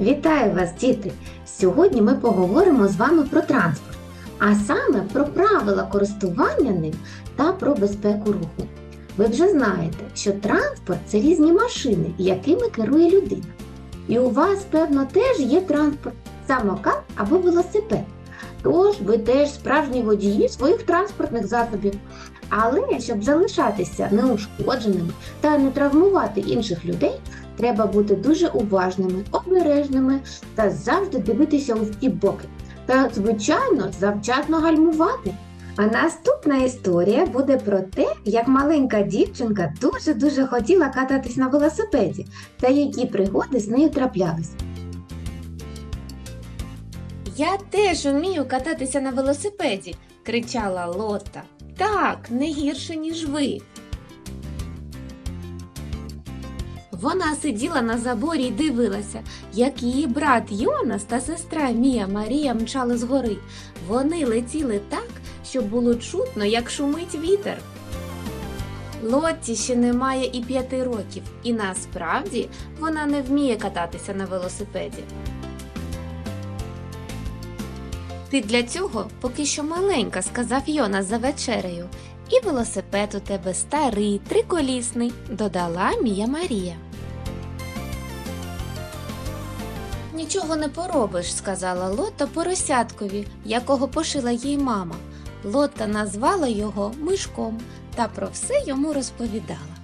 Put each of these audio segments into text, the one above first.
Вітаю вас, діти! Сьогодні ми поговоримо з вами про транспорт, а саме про правила користування ним та про безпеку руху. Ви вже знаєте, що транспорт це різні машини, якими керує людина. І у вас, певно, теж є транспорт, самокат або велосипед. Тож ви теж справжні водії своїх транспортних засобів. Але щоб залишатися неушкодженими та не травмувати інших людей, треба бути дуже уважними, обережними та завжди дивитися у всі боки. Та, звичайно, завчасно гальмувати. А наступна історія буде про те, як маленька дівчинка дуже-дуже хотіла кататись на велосипеді та які пригоди з нею траплялись. Я теж умію кататися на велосипеді, кричала Лота. Так, не гірше, ніж ви. Вона сиділа на заборі і дивилася, як її брат Йонас та сестра Мія Марія мчали згори. Вони летіли так, що було чутно, як шумить вітер. Лотті ще немає і п'яти років, і насправді вона не вміє кататися на велосипеді. Ти для цього поки що маленька, сказав Йонас за вечерею. І велосипед у тебе старий, триколісний, додала Мія Марія. Нічого не поробиш, сказала Лота поросяткові, якого пошила їй мама. Лота назвала його мишком та про все йому розповідала.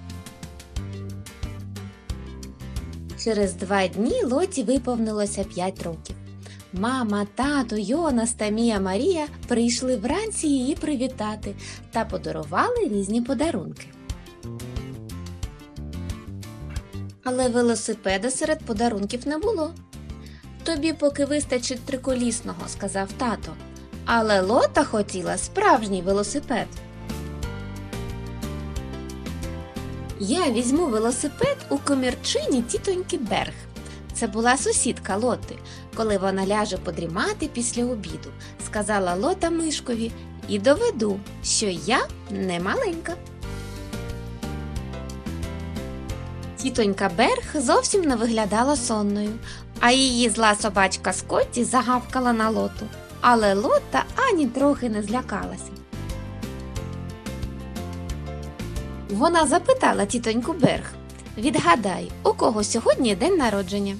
Через два дні Лоті виповнилося п'ять років. Мама, тато, Йонас та Мія Марія прийшли вранці її привітати та подарували різні подарунки. Але велосипеда серед подарунків не було. Тобі поки вистачить триколісного, сказав тато. Але Лота хотіла справжній велосипед. Я візьму велосипед у комірчині тітоньки Берг. Це була сусідка Лоти, коли вона ляже подрімати після обіду, сказала Лота мишкові, і доведу, що я не маленька. Тітонька Берг зовсім не виглядала сонною, а її зла собачка Скотті загавкала на лоту. Але Лота ані трохи не злякалася. Вона запитала тітоньку Берг Відгадай, у кого сьогодні день народження?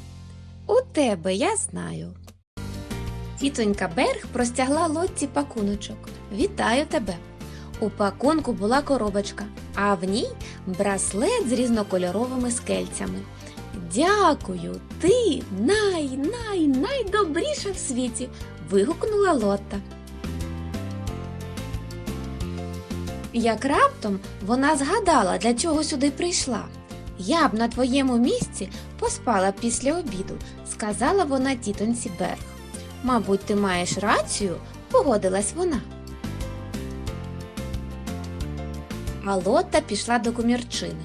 У тебе, я знаю. Тітонька Берг простягла лодці пакуночок. Вітаю тебе. У пакунку була коробочка, а в ній браслет з різнокольоровими скельцями. Дякую, ти най, най, найдобріша в світі. вигукнула Лотта. Як раптом вона згадала, для чого сюди прийшла. Я б на твоєму місці поспала після обіду, сказала вона тітоньці Берг. Мабуть, ти маєш рацію, погодилась вона. А Лотта пішла до комірчини.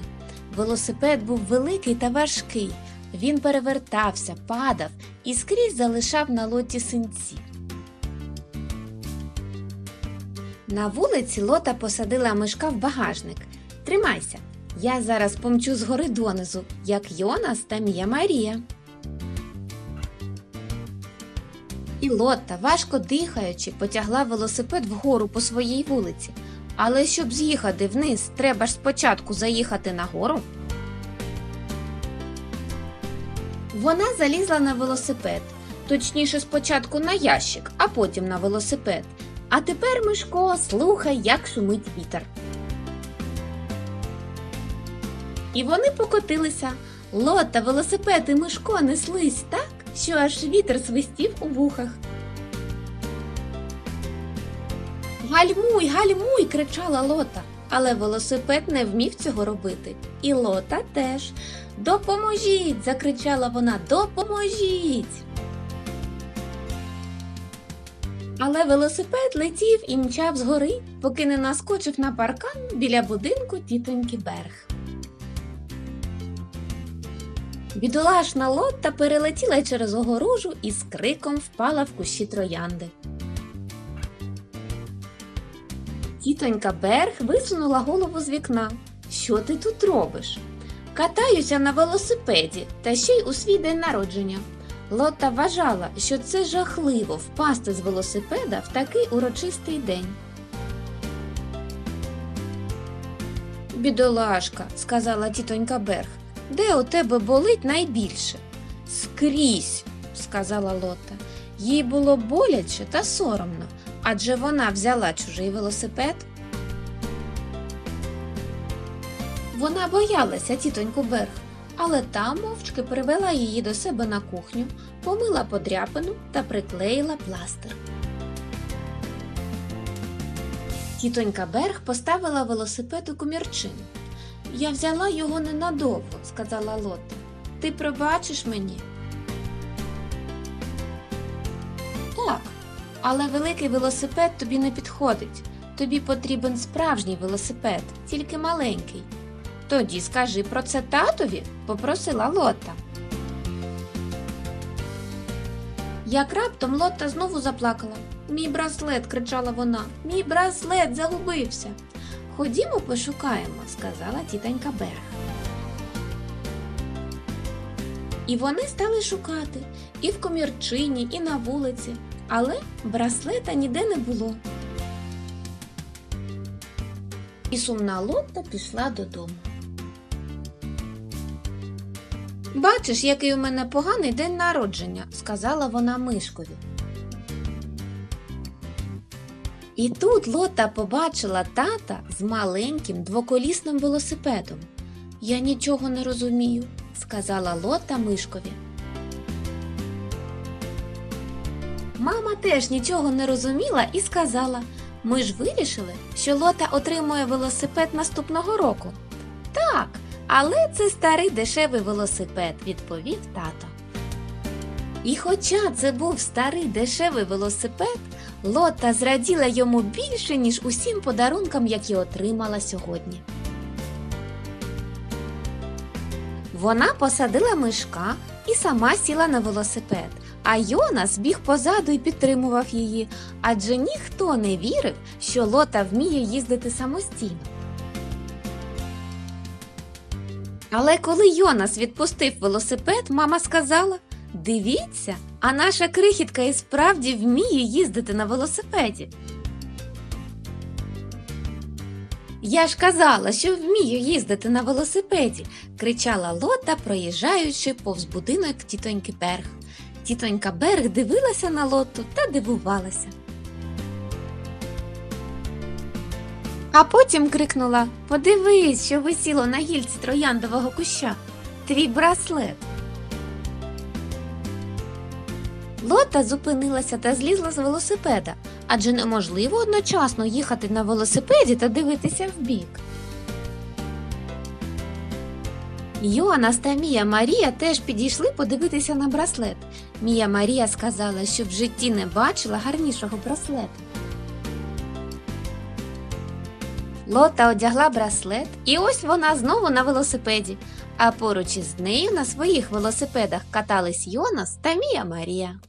Велосипед був великий та важкий. Він перевертався, падав і скрізь залишав на лоті синці. На вулиці Лота посадила мишка в багажник. Тримайся, я зараз помчу згори донизу, як Йонас та Мія Марія. І Лотта, важко дихаючи, потягла велосипед вгору по своїй вулиці. Але щоб з'їхати вниз, треба ж спочатку заїхати нагору. Вона залізла на велосипед, точніше, спочатку на ящик, а потім на велосипед. А тепер, Мишко, слухай, як шумить вітер. І вони покотилися. Лота, велосипед і Мишко неслись так, що аж вітер свистів у вухах. Гальмуй, гальмуй, кричала Лота. Але велосипед не вмів цього робити. І Лота теж. Допоможіть! закричала вона. Допоможіть! Але велосипед летів і мчав згори, поки не наскочив на паркан біля будинку тітоньки Берг. Бідолашна Лотта перелетіла через огорожу і з криком впала в кущі троянди. Тітонька Берг висунула голову з вікна. Що ти тут робиш? Катаюся на велосипеді та ще й у свій день народження. Лотта вважала, що це жахливо впасти з велосипеда в такий урочистий день. Бідолашка, сказала тітонька Берг, де у тебе болить найбільше? Скрізь, сказала Лотта. Їй було боляче та соромно, адже вона взяла чужий велосипед. Вона боялася тітоньку Берг, але та мовчки привела її до себе на кухню, помила подряпину та приклеїла пластир. Тітонька Берг поставила велосипед у комірчину. Я взяла його ненадовго, сказала Лотта. Ти пробачиш мені? Так, але великий велосипед тобі не підходить. Тобі потрібен справжній велосипед, тільки маленький. Тоді скажи про це татові, попросила Лотта. Як раптом Лотта знову заплакала. Мій браслет, кричала вона, мій браслет загубився. Ходімо пошукаємо, сказала тітонька Берг. І вони стали шукати і в комірчині, і на вулиці, але браслета ніде не було. І сумна Лотта пішла додому. Бачиш, який у мене поганий день народження, сказала вона мишкові. І тут Лота побачила тата з маленьким двоколісним велосипедом. Я нічого не розумію, сказала Лота мишкові. Мама теж нічого не розуміла і сказала: Ми ж вирішили, що Лота отримує велосипед наступного року. Так, але це старий дешевий велосипед, відповів тато. І хоча це був старий дешевий велосипед, Лота зраділа йому більше, ніж усім подарункам, які отримала сьогодні. Вона посадила мишка і сама сіла на велосипед, а Йонас біг позаду і підтримував її, адже ніхто не вірив, що Лота вміє їздити самостійно. Але коли Йонас відпустив велосипед, мама сказала: Дивіться, а наша крихітка і справді вміє їздити на велосипеді. Я ж казала, що вмію їздити на велосипеді, кричала Лота, проїжджаючи повз будинок тітоньки Берг. Тітонька Берг дивилася на Лоту та дивувалася. А потім крикнула Подивись, що висіло на гільці трояндового куща. Твій браслет. Лота зупинилася та злізла з велосипеда, адже неможливо одночасно їхати на велосипеді та дивитися вбік. Йонас та Мія Марія теж підійшли подивитися на браслет. Мія Марія сказала, що в житті не бачила гарнішого браслета. Лота одягла браслет, і ось вона знову на велосипеді, а поруч із нею на своїх велосипедах катались Йонас та Мія Марія.